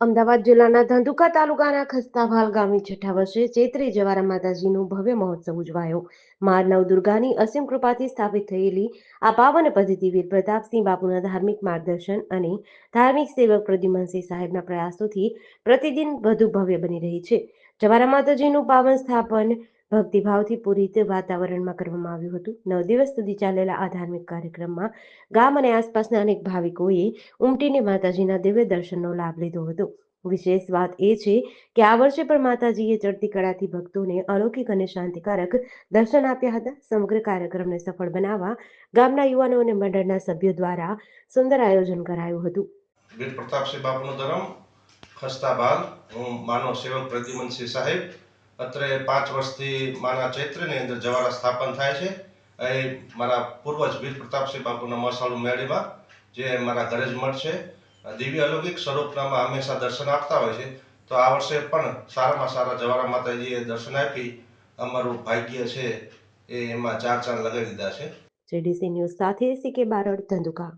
અમદાવાદ જિલ્લાના ધંધુકા તાલુકાના ખસ્તાભાલ ગામે છઠ્ઠા વર્ષે ચૈત્રી જવારા માતાજીનું ભવ્ય મહોત્સવ ઉજવાયો. મા નવ દુર્ગાની અસીમ કૃપાથી સ્થાપિત થયેલી આ પાવન પદ્ધતિ વીર પ્રતાપસિંહ બાપુના ધાર્મિક માર્ગદર્શન અને ધાર્મિક સેવક પ્રદ્યુમનસિંહ સાહેબના પ્રયાસોથી પ્રતિદિન વધુ ભવ્ય બની રહી છે. જવારા માતાજીનું પાવન સ્થાપન ભક્તિભાવથી પૂરિત વાતાવરણમાં કરવામાં આવ્યું હતું. નવ દિવસ સુધી ચાલેલા આ ધાર્મિક કાર્યક્રમમાં ગામ અને આસપાસના અનેક ભાવિકોએ ઉમટીને માતાજીના દિવ્ય દર્શનનો લાભ લીધો હતો. વિશેષ વાત એ છે કે આ વર્ષે પણ માતાજીએ ચડતી કળાથી ભક્તોને અલૌકિક અને શાંતિકારક દર્શન આપ્યા હતા. સમગ્ર કાર્યક્રમને સફળ બનાવવા ગામના યુવાનો અને મંડળના સભ્યો દ્વારા સુંદર આયોજન કરાયું હતું. પ્રતાપસિંહ બાપુનો ધર્મ ખસ્તાબાદ હું માનવ સેવક પ્રદ્યુમનસિંહ સાહેબ અત્રે પાંચ વર્ષથી માના ચૈત્રની અંદર જવારા સ્થાપન થાય છે. એ મારા પૂર્વજ વીર પ્રતાપસિંહ બાપુના મસાળું મેળીમાં, જે મારા ઘરે જ મળશે દિવ્ય અલૌકિક સ્વરૂપનામાં હંમેશા દર્શન આપતા હોય છે. તો આ વર્ષે પણ સારામાં સારા જવારા માતાજીએ દર્શન આપી અમારું ભાગ્ય છે એ એમાં ચાર ચાંદ લગાવી દીધા છે. જેડીસી ન્યૂઝ સાથે સી બારડ ધંધુકા.